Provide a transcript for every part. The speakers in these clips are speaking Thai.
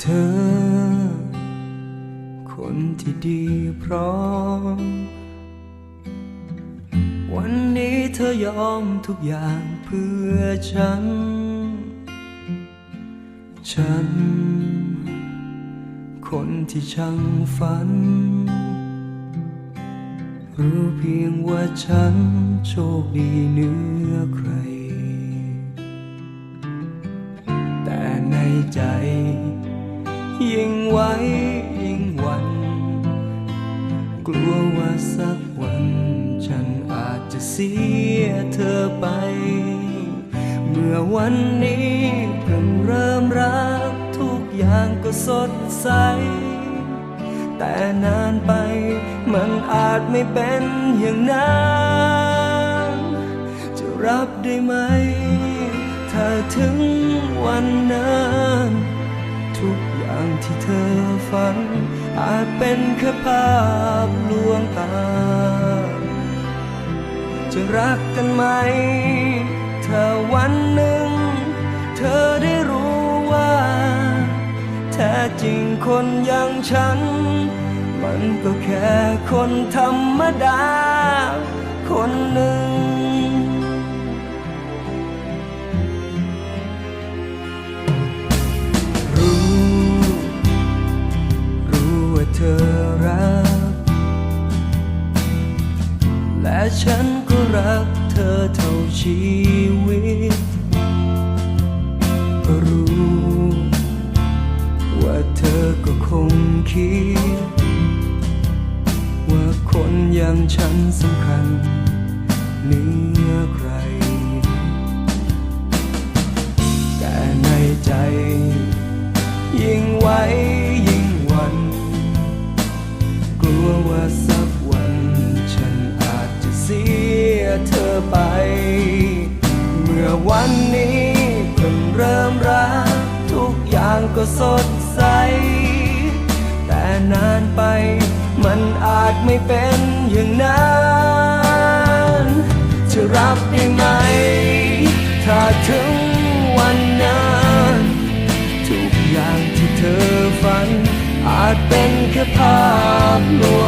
เธอ คนที่ดีพร้อม วันนี้เธอยอมทุกอย่างเพื่อฉัน ฉัน คนที่ช่างฝัน รู้เพียงว่าฉันโชคดีเหนือใคร แต่ในใจ ยิ่งไว้ยิ่งหวัน กลัวว่าสักวัน ฉันอาจจะเสียเธอไป เมื่อวันนี้เพิ่งเริ่มรักทุกอย่างก็สดใส แต่นานไปมันอาจไม่เป็นอย่างนั้นจะรับได้ไหม ถ้าถึงวันนั้นางที่เธอฝัน อาจเป็นแค่ภาพลวงตา จะรักกันไหม ถ้าวันหนึ่ง เธอได้รู้ว่า แท้จริงคนอย่างฉัน มันก็แค่คนธรรมดา คนหนึ่ง ฉันก็รักเธอเท่าชีวิต รู้ว่าเธอก็คงคิด ว่าคนอย่างฉันสำคัญเหนือใคร เธอไป เมื่อวันนี้เพิ่งเริ่มรัก ทุกอย่างก็สดใส แต่นานไปมันอาจไม่เป็นอย่างนั้นจะรับได้ไหม ถ้าถึงวันนั้นทุกอย่างที่เธอฝัน อาจเป็นแค่ภาพลวง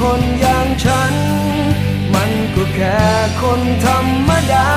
คนอย่างฉัน มันก็แค่คนธรรมดา